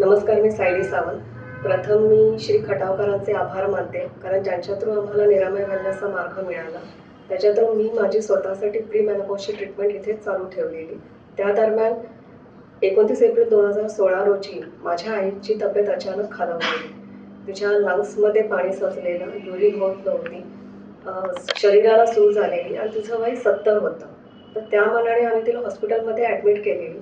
नमस्कार मी सायली सावंत. प्रथम मी श्री खटावकरांचे आभार मानते कारण ज्यांच्या थ्रू आम्हाला निरामय घालण्याचा मार्ग मिळाला त्याच्या थ्रू मी माझी स्वतःसाठी प्री मेनोपॉजची ट्रीटमेंट इथेच चालू ठेवलेली. त्या दरम्यान एकोणतीस एप्रिल दोन हजार सोळा रोजी माझ्या आईची तब्येत अचानक खालावली तिच्या लंग्समध्ये पाणी साचलेलं युरिन होत नव्हती शरीराला सूज झालेली आणि तिचं वय सत्तर होतं. तर त्या मनाने आम्ही तिला हॉस्पिटलमध्ये ॲडमिट केलेली.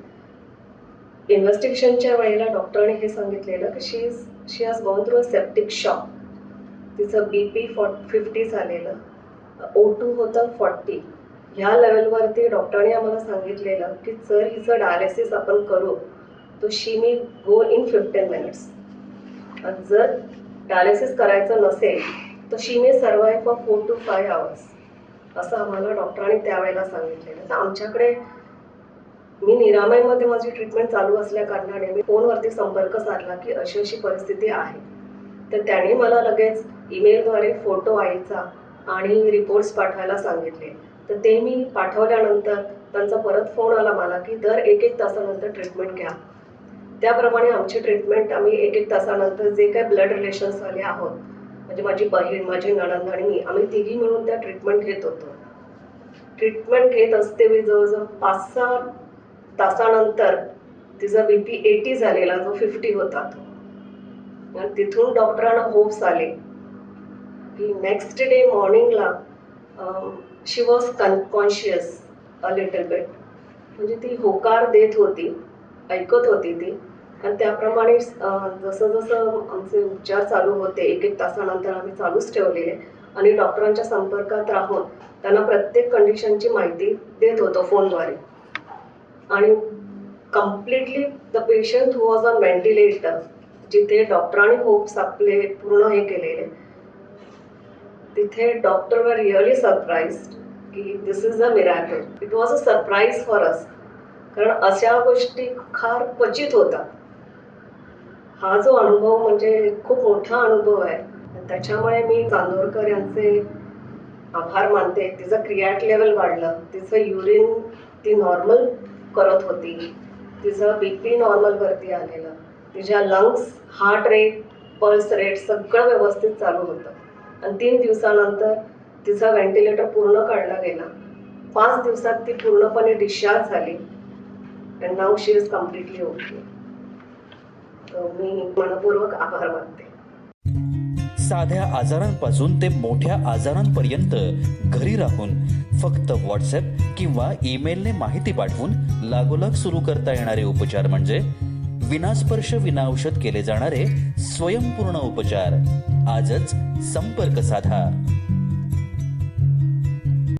इन्व्हेस्टिगेशनच्या वेळेला डॉक्टरने हे सांगितलेलं की she is she has gone through a septic shock तिचं बी पी फॉ फिफ्टी झालेलं. ओ टू होतं फॉर्टी ह्या लेवलवरती डॉक्टरने आम्हाला सांगितलेलं की जर हिचं डायलिसिस आपण करू. तर she may go in fifteen minutes जर डायलिसिस करायचं नसेल तर she may survive for four to five hours असं आम्हाला डॉक्टरांनी त्यावेळेला सांगितलेलं. तर आमच्याकडे मी निरामयमध्ये माझी ट्रीटमेंट चालू असल्या कारणाने मी फोनवरती संपर्क साधला की अशी अशी परिस्थिती आहे. तर त्याने मला लगेच ईमेलद्वारे फोटो आईचा आणि रिपोर्ट्स पाठवायला सांगितले. तर ते मी पाठवल्यानंतर त्यांचा परत फोन आला मला की दर एक एक तासानंतर ट्रीटमेंट घ्या. त्याप्रमाणे आमची ट्रीटमेंट आम्ही एक एक तासानंतर जे काही ब्लड रिलेशन्सवाले आहोत म्हणजे माझी बहीण माझी नणंद आणि मी आम्ही तिघी मिळून त्या ट्रीटमेंट घेत होतो. ट्रीटमेंट घेत असते मी जवळजवळ पाच सहा तासानंतर तिचा बी पी एटी झालेला जो फिफ्टी होता तो. आणि तिथून डॉक्टरांना होप्स आले की नेक्स्ट डे मॉर्निंगला she was conscious a little bit म्हणजे ती होकार देत होती ऐकत होती ती. आणि त्याप्रमाणे जसं जसं आमचे उपचार चालू होते एक एक तासानंतर आम्ही चालूच ठेवलेले. आणि डॉक्टरांच्या संपर्कात राहून त्यांना प्रत्येक कंडिशनची माहिती देत होतो फोनद्वारे आणि completely the patient who was on ventilator जिथे डॉक्टरांनी होप्स आपले पूर्ण हे केलेले तिथे डॉक्टर वर रिअली सरप्राईज की this is a miracle it was a surprise for us कारण अशा गोष्टी फार क्वचित होतात. हा जो अनुभव म्हणजे खूप मोठा अनुभव आहे. त्याच्यामुळे मी चांदोरकर यांचे आभार मानते. तिचं क्रियाट लेवल वाढलं. तिचं युरिन ती नॉर्मल करत होती. तिचं बी पी नॉर्मलवरती आलेलं. तिच्या lungs heart rate pulse rate सगळं व्यवस्थित चालू होतं. आणि तीन दिवसानंतर तिचा व्हेंटिलेटर पूर्ण काढला गेला. पाच दिवसात ती पूर्णपणे डिस्चार्ज झाली. And now she is completely okay तर मी मनपूर्वक आभार मानते. साध्या आजारांपासून ते मोठ्या आजारांपर्यंत घरी राहून फक्त व्हॉट्सअप किंवा ईमेलने माहिती पाठवून लागोलाग सुरू करता येणारे उपचार म्हणजे विनास्पर्श विनाऔषध केले जाणारे स्वयंपूर्ण उपचार. आजच संपर्क साधा.